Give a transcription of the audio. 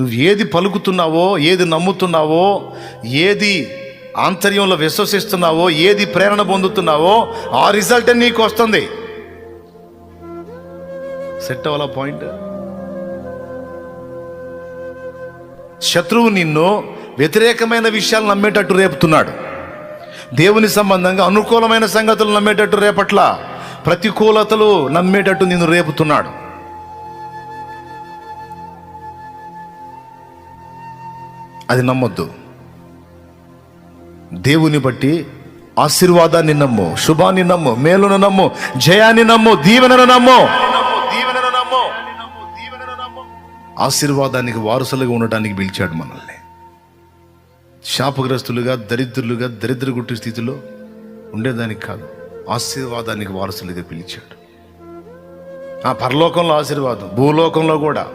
నువ్వు ఏది పలుకుతున్నావో ఏది నమ్ముతున్నావో ఏది ఆంతర్యంలో విశ్వసిస్తున్నావో ఏది ప్రేరణ పొందుతున్నావో ఆ రిజల్ట్ నీకు వస్తుంది. సెట్ అవ్వాల పాయింట్? శత్రువు నిన్ను వ్యతిరేకమైన విషయాలు నమ్మేటట్టు రేపుతున్నాడు. దేవుని సంబంధంగా అనుకూలమైన సంగతులు నమ్మేటట్టు రేపట్ల ప్రతికూలతలు నమ్మేటట్టు నిన్ను రేపుతున్నాడు. అది నమ్మొద్దు. దేవుని బట్టి ఆశీర్వాదాన్ని నమ్ము శుభాన్ని నమ్ము మేలును నమ్ము జయాన్ని నమ్ము దీవెనను నమ్ము. ఆశీర్వాదానికి వారసులుగా ఉండటానికి పిలిచాడు మనల్ని. శాపగ్రస్తులుగా దరిద్రులుగా దరిద్ర గుట్టి స్థితిలో ఉండేదానికి కాదు ఆశీర్వాదానికి వారసులుగా పిలిచాడు. ఆ పరలోకంలో ఆశీర్వాదం భూలోకంలో కూడా.